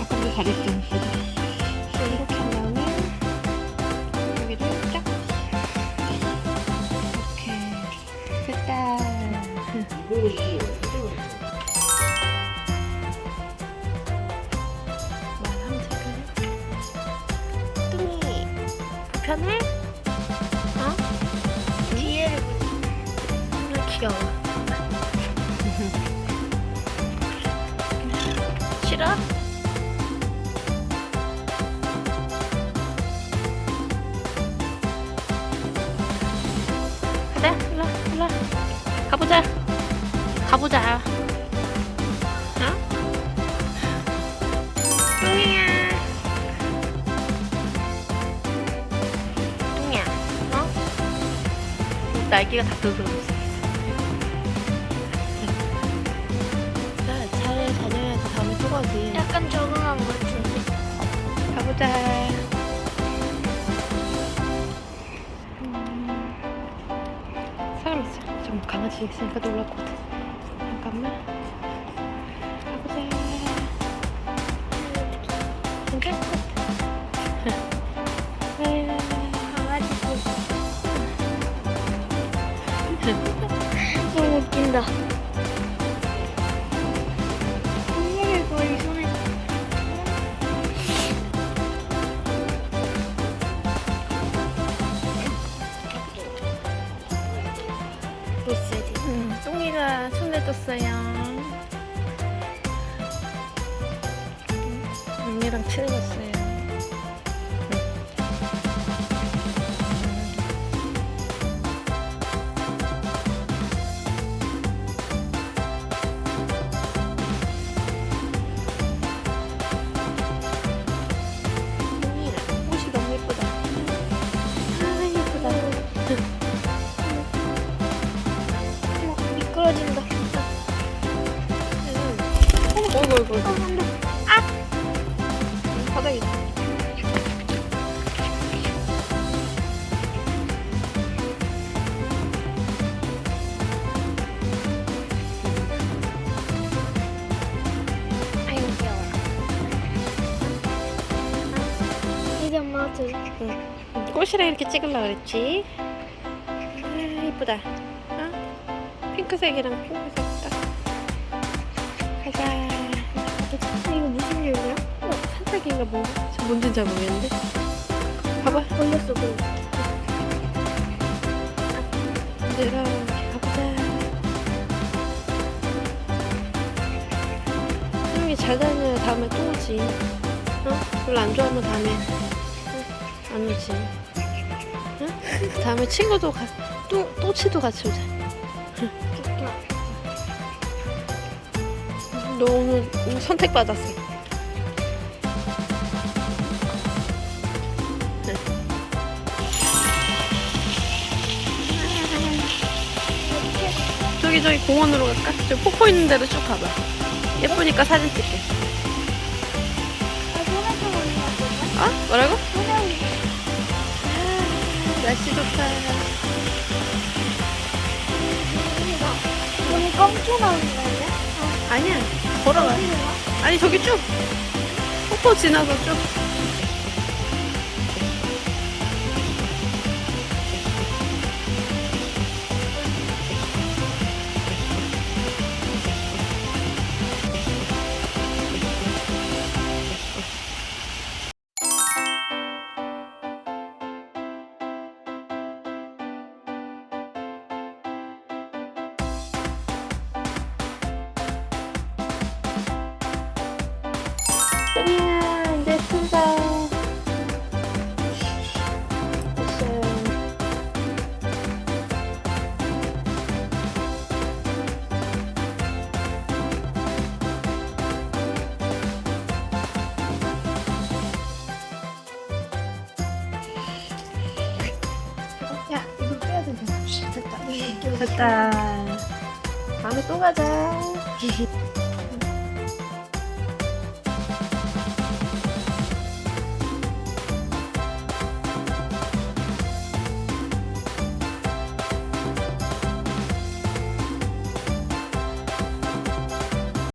아까보다 잘했던? 이렇게 한 다음에 여기를 쫙. 이렇게. 됐다. 불편해? 어? 뒤에를 정말 귀여워 싫어? 일로 일로 가보자 가보자 날개가 다 뜯어졌어 자, 잘 다녀야지. 다음에 또 가지. 약간 적응한 것 같은데. 가보자. 사람 있어. 좀 강아지 있으니까 놀랄 것 같아 너무 웃긴다. 분명히 거의 손에. 보스지. 음, 똥이가 손에 떴어요. 언니랑 친해졌어요. 어이구. 안 돼. 바닥에 아이고, 귀여워. 이제 엄마가 들 꽃이랑 이렇게 찍으려고 그랬지 아 이쁘다 어? 핑크색이랑 핑크색 딱 가자 산딸기인가 뭔가? 저 뭔지는 잘 모르겠는데? 봐봐. 걸렸어, 걸렸어. 이렇게 가보자. 형이 잘 다녀야 다음에 또 오지. 어? 별로 안 좋아하면 다음에. 응? 안 오지. 응? 다음에 친구도 가, 또, 또치도 같이 오자. 너 오늘 선택받았어 저기 저기 공원으로 갈까? 저기 폭포 있는 데로 쭉 가봐 예쁘니까 사진 찍게 아? 어? 뭐라고? 손에 날씨 좋다 너무 깜짝 나오는 거 아니야? 아니야 걸어가 아니 저기 쭉 폭포 지나서 쭉 됐다. 다음에 또 가자